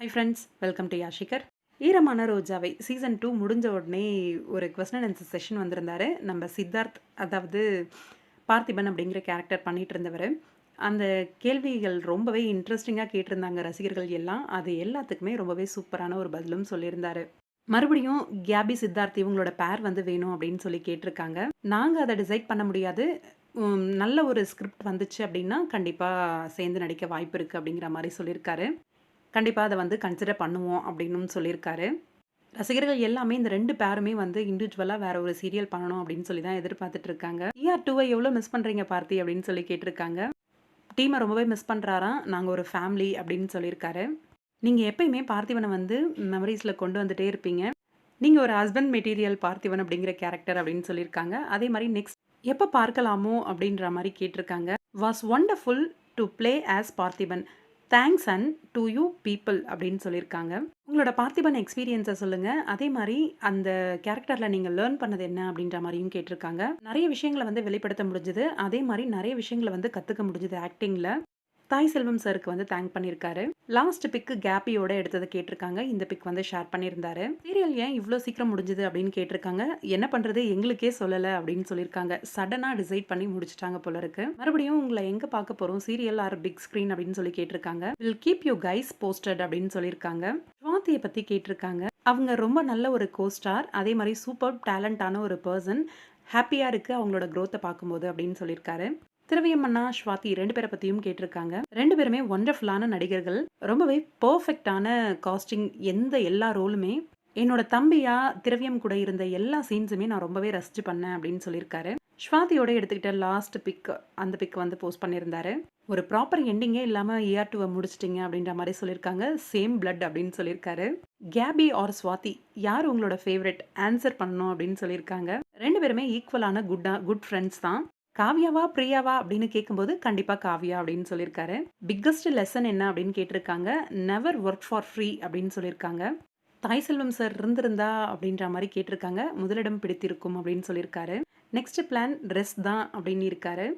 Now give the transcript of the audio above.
High friends welcome to யாஷிகர் ஈரமான ரோஜாவை சீசன் டூ முடிஞ்ச உடனே ஒரு கொஸ்டின் ஆன்சர் செஷன் வந்திருந்தாரு. நம்ம சித்தார்த் அதாவது பார்த்திபன் அப்படிங்கிற கேரக்டர் பண்ணிட்டு இருந்தவர். அந்த கேள்விகள் ரொம்பவே இன்ட்ரெஸ்டிங்காக கேட்டிருந்தாங்க ரசிகர்கள் எல்லாம். அது எல்லாத்துக்குமே ரொம்பவே சூப்பரான ஒரு பதிலும் சொல்லியிருந்தாரு. மறுபடியும் கேபி சித்தார்த் இவங்களோட பேர் வந்து வேணும் அப்படின்னு சொல்லி கேட்டிருக்காங்க. நாங்கள் அதை டிசைட் பண்ண முடியாது. நல்ல ஒரு ஸ்கிரிப்ட் வந்துச்சு அப்படின்னா கண்டிப்பாக சேர்ந்து நடிக்க வாய்ப்பு இருக்குது அப்படிங்கிற மாதிரி சொல்லியிருக்காரு. கண்டிப்பாக அதை வந்து கன்சிடர் பண்ணுவோம் அப்படின்னு சொல்லியிருக்காரு. ரசிகர்கள் எல்லாமே இந்த ரெண்டு பேருமே வந்து இண்டிவிஜுவலாக வேற ஒரு சீரியல் பண்ணணும் அப்படின்னு சொல்லி தான் எதிர்பார்த்துட்டு இருக்காங்க இஆர் டூவை எவ்வளோ மிஸ் பண்ணுறீங்க பார்த்தி அப்படின்னு சொல்லி கேட்டிருக்காங்க. டீமை ரொம்பவே மிஸ் பண்ணுறாராம் நாங்கள் ஒரு ஃபேமிலி அப்படின்னு சொல்லியிருக்காரு. நீங்கள் எப்பயுமே பார்த்திவனை வந்து மெமரிஸில் கொண்டு வந்துட்டே இருப்பீங்க. நீங்கள் ஒரு ஹஸ்பண்ட் மெட்டீரியல் பார்த்திவன் அப்படிங்கிற கேரக்டர் அப்படின்னு சொல்லியிருக்காங்க. அதே மாதிரி நெக்ஸ்ட் எப்போ பார்க்கலாமோ அப்படின்ற மாதிரி கேட்டிருக்காங்க. Was wonderful to play as Parthiban. Thanks and to you people அப்படின்னு சொல்லியிருக்காங்க. உங்களோட பார்த்திபன் எக்ஸ்பீரியன்ஸை சொல்லுங்கள் அதே மாதிரி அந்த கேரக்டரில் நீங்கள் லேர்ன் பண்ணது என்ன அப்படின்ற மாதிரியும் கேட்டிருக்காங்க. நிறைய விஷயங்களை வந்து வெளிப்படுத்த முடிஞ்சுது. அதே மாதிரி நிறைய விஷயங்களை வந்து கற்றுக்க முடிஞ்சுது ஆக்டிங்கில் தாய் செல்வம் சருக்கு வந்து தேங்க் பண்ணியிருக்காரு லாஸ்ட் பிக்கு கேப்பியோட எடுத்ததை கேட்டிருக்காங்க. இந்த பிக் வந்து ஷேர் பண்ணியிருந்தாரு. சீரியல் ஏன் இவ்வளோ சீக்கிரம் முடிஞ்சுது அப்படின்னு கேட்டிருக்காங்க. என்ன பண்ணுறது எங்களுக்கே சொல்லலை அப்படின்னு சொல்லியிருக்காங்க. சடனாக டிசைட் பண்ணி முடிச்சிட்டாங்க போல இருக்கு. மறுபடியும் உங்களை எங்கே பார்க்க போகிறோம் சீரியல் ஆர் பிக் ஸ்க்ரீன் அப்படின்னு சொல்லி கேட்டிருக்காங்க. Will keep you guys posted அப்படின்னு சொல்லியிருக்காங்க. சுவாத்தியை பற்றி கேட்டிருக்காங்க. அவங்க ரொம்ப நல்ல ஒரு கோஸ்டார் அதே மாதிரி சூப்பர் டேலண்டான ஒரு பர்சன் ஹாப்பியாக இருக்குது அவங்களோட க்ரோத்தை பார்க்கும்போது அப்படின்னு சொல்லியிருக்காரு. திருவியம்மண்ணா ஸ்வாதி ரெண்டு பேரை பற்றியும் கேட்டிருக்காங்க. ரெண்டு பேருமே ஒண்டர்ஃபுல்லான நடிகர்கள். ரொம்பவே பர்ஃபெக்டான காஸ்டிங் எந்த எல்லா ரோலுமே என்னோட தம்பியா திரவியம் கூட இருந்த எல்லா சீன்ஸுமே நான் ரொம்பவே ரசிச்சு பண்ணேன் அப்படின்னு சொல்லியிருக்காரு. ஸ்வாதியோட எடுத்துக்கிட்ட லாஸ்ட் பிக் அந்த பிக் வந்து போஸ்ட் பண்ணியிருந்தாரு. ஒரு ப்ராப்பர் எண்டிங்கே இல்லாமல் இயர் டூவை முடிச்சிட்டிங்க அப்படின்ற மாதிரி சொல்லியிருக்காங்க. சேம் பிளட் அப்படின்னு சொல்லியிருக்காரு. கேபி ஆர் ஸ்வாதி யார் உங்களோட ஃபேவரட் ஆன்சர் பண்ணணும் அப்படின்னு சொல்லியிருக்காங்க. ரெண்டு பேருமே ஈக்குவலான குட்டா குட் ஃப்ரெண்ட்ஸ் தான். காவியாவா பிரியாவா அப்படின்னு கேட்கும்போது கண்டிப்பாக காவியா அப்படின்னு சொல்லியிருக்காரு. பிக்கஸ்ட் லெசன் என்ன அப்படின்னு கேட்டிருக்காங்க. நெவர் ஒர்க் ஃபார் ஃப்ரீ அப்படின்னு சொல்லியிருக்காங்க. தாய் செல்வம் சார் இருந்திருந்தா அப்படின்ற மாதிரி கேட்டிருக்காங்க. முதலிடம் பிடித்திருக்கும் அப்படின்னு சொல்லியிருக்காரு. நெக்ஸ்ட் பிளான் ட்ரெஸ் தான் அப்படின்னு இருக்காரு.